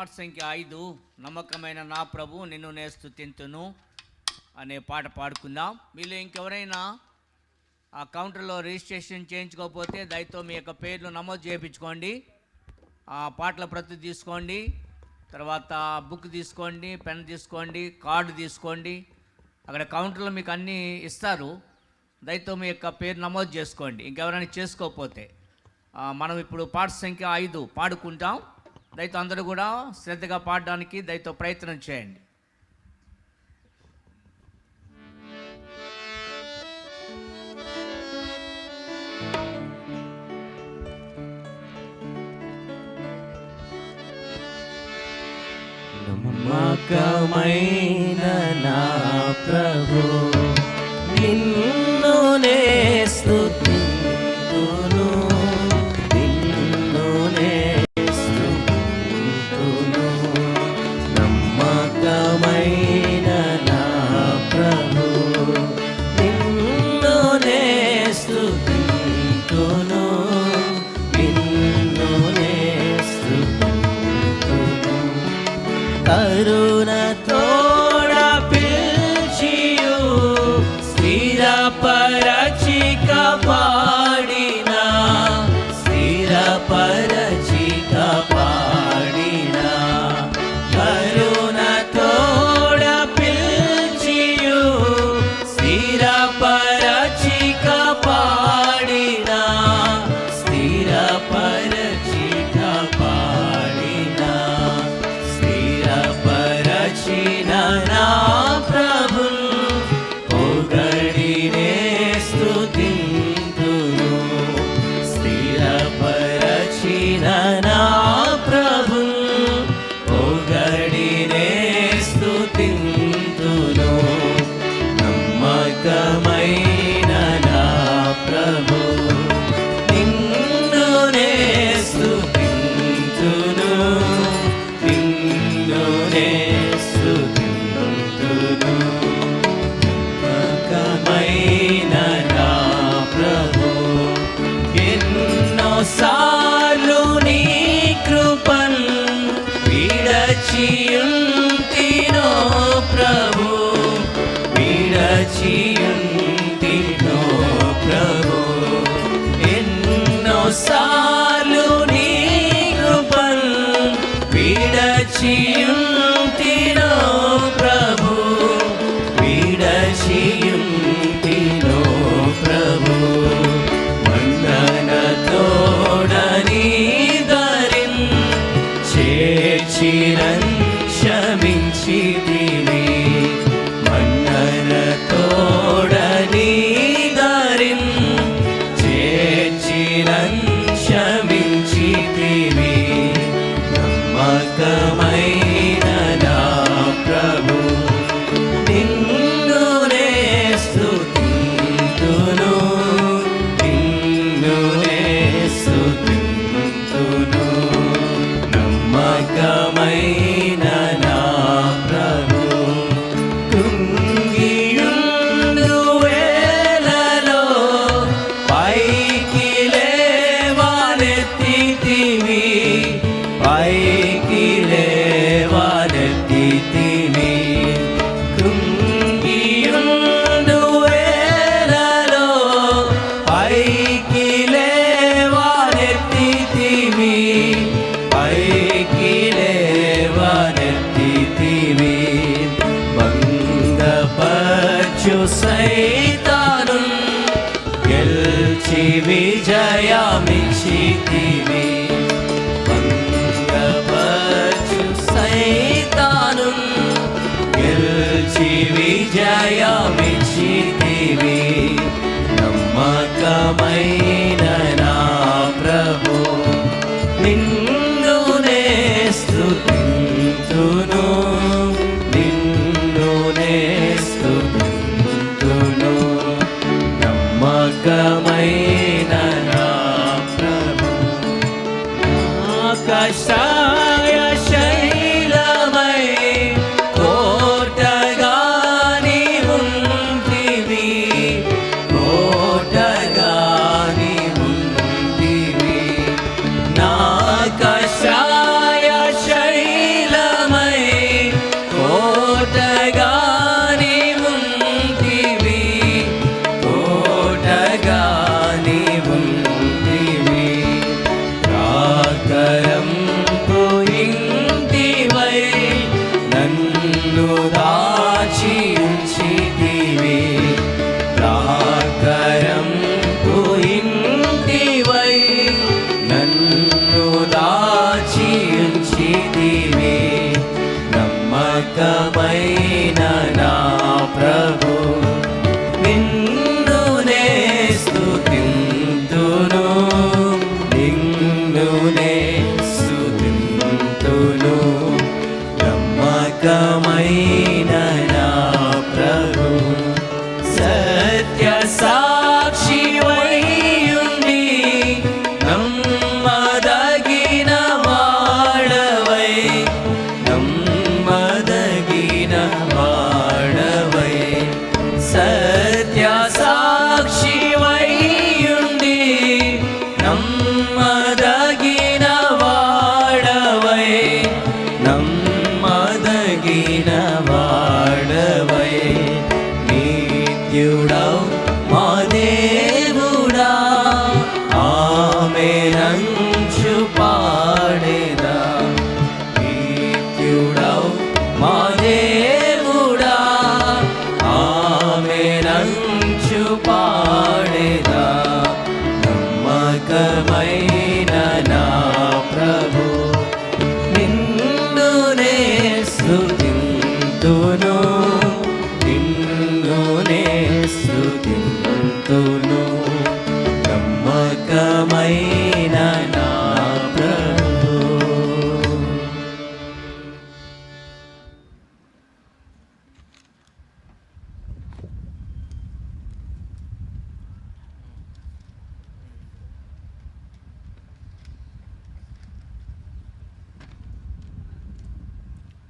పాట సంఖ్య ఐదు నమ్మకమైన నా ప్రభు నిన్ను నే స్థుతింతును అనే పాట పాడుకుందాం. మీలో ఇంకెవరైనా ఆ కౌంటర్లో రిజిస్ట్రేషన్ చేయించుకోకపోతే దయతో మీ యొక్క పేర్లు నమోదు చేయించుకోండి. ఆ పాటల ప్రతి తీసుకోండి తర్వాత బుక్ తీసుకోండి పెన్ తీసుకోండి కార్డు తీసుకోండి. అక్కడ కౌంటర్లో మీకు అన్నీ ఇస్తారు. దయతో మీ యొక్క పేరు నమోదు చేసుకోండి. ఇంకెవరైనా చేసుకోకపోతే మనం ఇప్పుడు పాట సంఖ్య ఐదు పాడుకుంటాం. దయతో అందరూ కూడా శ్రద్ధగా పాడడానికి దయతో ప్రయత్నం చేయండి. నమ్మకమైన I don't know. గెల్చి విజయమిచ్చితివి నమ్మకమై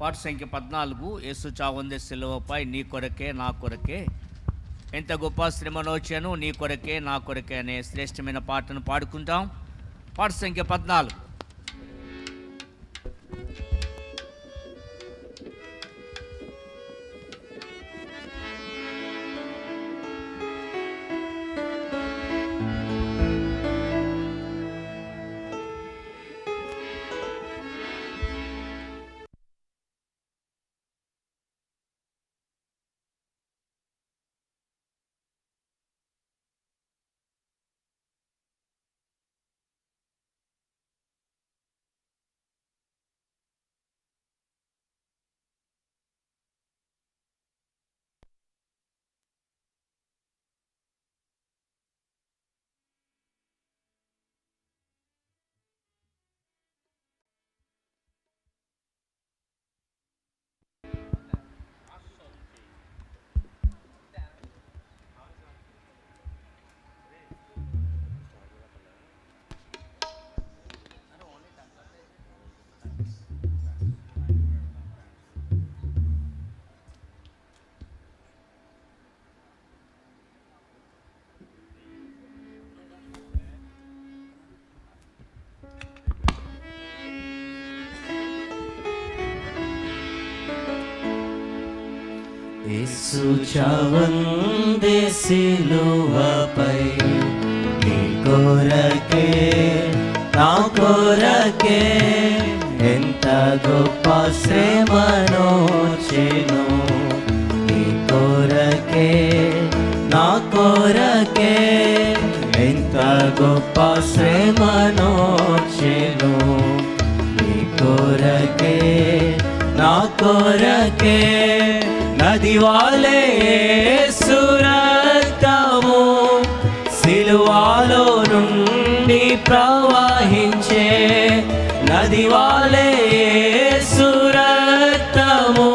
పాట సంఖ్య పద్నాలుగు యేసు చావుందే సిలువపై నీ కొరకే నా కొరకే. ఎంత గొప్ప శ్రమనోచాను నీ కొరకే నా కొరకే అనే శ్రేష్టమైన పాటను పాడుకుంటాం పాట సంఖ్య పద్నాలుగు యేసు చవందే సిలువపై. నీ కొరకే నా కొరకే ఎంత గొప్ప శ్రమనోచెను నీ కొరకే నా కొరకే ఎంత గొప్ప శ్రమనోచెను నీ కొరకే నా కొరకే దివాలే సురక్తము సిలువాలో నుండి ప్రవహించే నదివాలే సురక్తము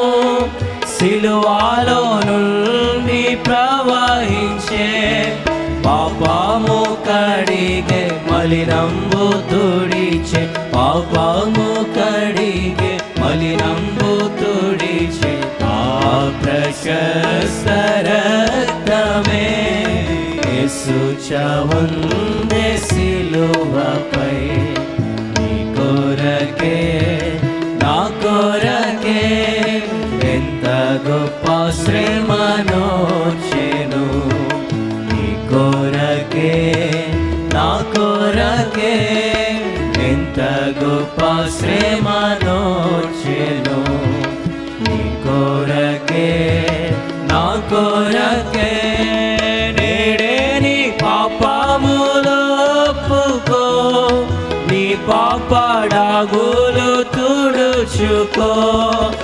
సిలువాలో నుండి ప్రవహించే పాపము కడిగే మలినంబు తుడిచే పాపము ప్రశస్త రక్తమే సిలువపై. నీ కొరకే నా కొరకే ఎంత గొప్ప శ్రమనోచెను నీ కొరకే నా కొరకే ఎంత గొప్ప శ్రమనోచెను నీ కొరకే పాపడాగులు తుడుచుకో నేడే